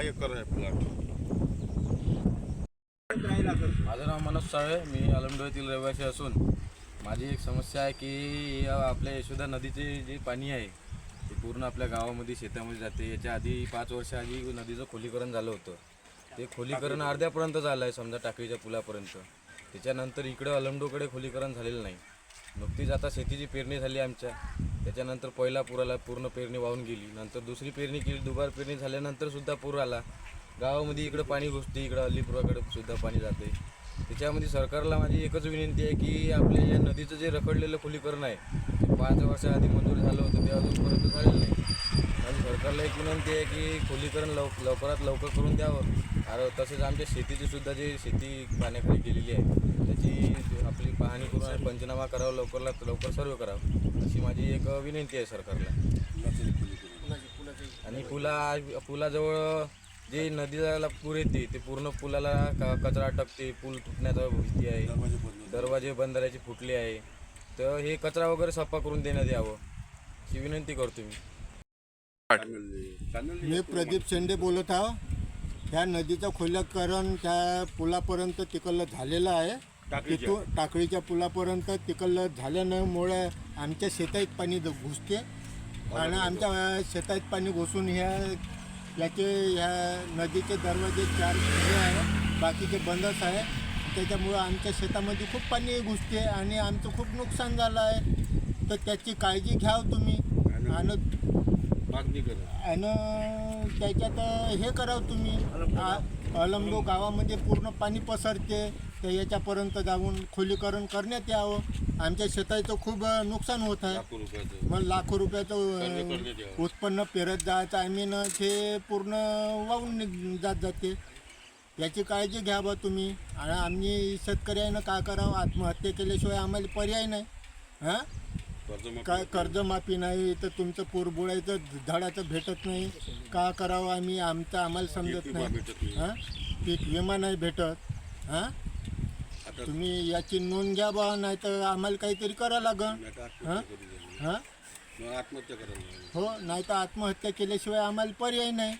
Acre आहे plot माझं नाव मनोज साळे मी अलमडो रहिवासी असून माझी एक समस्या आहे की आपल्या यशोदा नदीचे जे पाणी आहे ते पूर्ण आपल्या गावामध्ये शेतामध्ये जाते. याच्या आधी पाच वर्ष आधी नदीचं खोलीकरण झालं होतं. ते खोलीकरण अर्ध्यापर्यंत झालं आहे समजा टाकळीच्या पुलापर्यंत. त्याच्यानंतर इकडं अलमडोकडे खोलीकरण झालेलं नाही. नुकतीच आता शेतीची पेरणी झाली आमच्या. त्याच्यानंतर पहिला पूर आला पूर्ण पेरणी वाहून गेली. नंतर दुसरी पेरणी केली दुबार पेरणी झाल्यानंतर सुद्धा पूर आला. गावामध्ये इकडं पाणी घुसते इकडं अलीपुराकडे सुद्धा पाणी जाते. त्याच्यामध्ये सरकारला माझी एकच विनंती आहे की आपल्या या नदीचं जे रखडलेलं खुलीकरण आहे ते पाच वर्षाआधी मंजूर झालं होतं ते अजूनपर्यंत झालेलं नाही. सरकारला एक विनंती आहे की खोलीकरण लव लवकरात लवकर करून द्यावं. आणि तसेच आमच्या शेतीची सुद्धा जी शेती पाण्याखाली गेलेली आहे त्याची आपली पाहणी करून आणि पंचनामा करावा लवकरात लवकर सर्व करावं अशी माझी एक विनंती आहे सरकारला. आणि पुला पुलाजवळ जे नदीला पूर येते ते पूर्ण पुलाला क- कचरा अटकते पूल तुटण्याचा भीती आहे. दरवाजे बंधाऱ्याचे फुटले आहे. तर हे कचरा वगैरे सफा करून देण्यात यावं अशी विनंती करतो मी. मी प्रदीप शेंडे बोलत आहो. ह्या नदीचं खोलीकरण त्या पुलापर्यंत तिकडलं झालेलं आहे. तिथून टाकळीच्या पुलापर्यंत तिकडलं झाल्यामुळे आमच्या शेतात पाणी घुसते. आणि आमच्या शेतात पाणी घुसून ह्या याचे ह्या नदीचे दरवाजे चार हे आहे बाकीचे बंदच आहे त्याच्यामुळं आमच्या शेतामध्ये खूप पाणी घुसते आणि आमचं खूप नुकसान झालं आहे. तर त्याची काळजी घ्यावं तुम्ही. आणि मागणी करा. आणि त्याच्यात हे करावं तुम्ही. आ- अलंगो गावामध्ये पूर्ण पाणी पसरते तर याच्यापर्यंत जाऊन खोलीकरण करण्यात यावं. आमच्या शेताचं खूप नुकसान होत आहे. लाखो रुपयाचं. मग लाखो रुपयाचं करण्यात अ, यावं. उत्पन्न पेरत जायचं. आम्ही न ते पूर्ण वाहून निघ- जात जाते. याची काळजी घ्या बा तुम्ही. आणि आम्ही शेतकऱ्यानं काय करावं? आत्महत्या केल्याशिवाय आम्हाला पर्याय नाही. हां? काय कर्जमाफी नाही तर तुमचं पुरबुळायचं धडाचं भेटत नाही. का करावं आम्ही आमचं आम्हाला समजत नाही. हां? पीक विमा नाही भेटत. हां? तुम्ही याची नोंद घ्या बा नाही तर आम्हाला काहीतरी करावं आता हां आत्महत्या करू द्या. हां? आत्महत्या लागेल. हो नाही तर आत्महत्या केल्याशिवाय आम्हाला पर्याय नाही.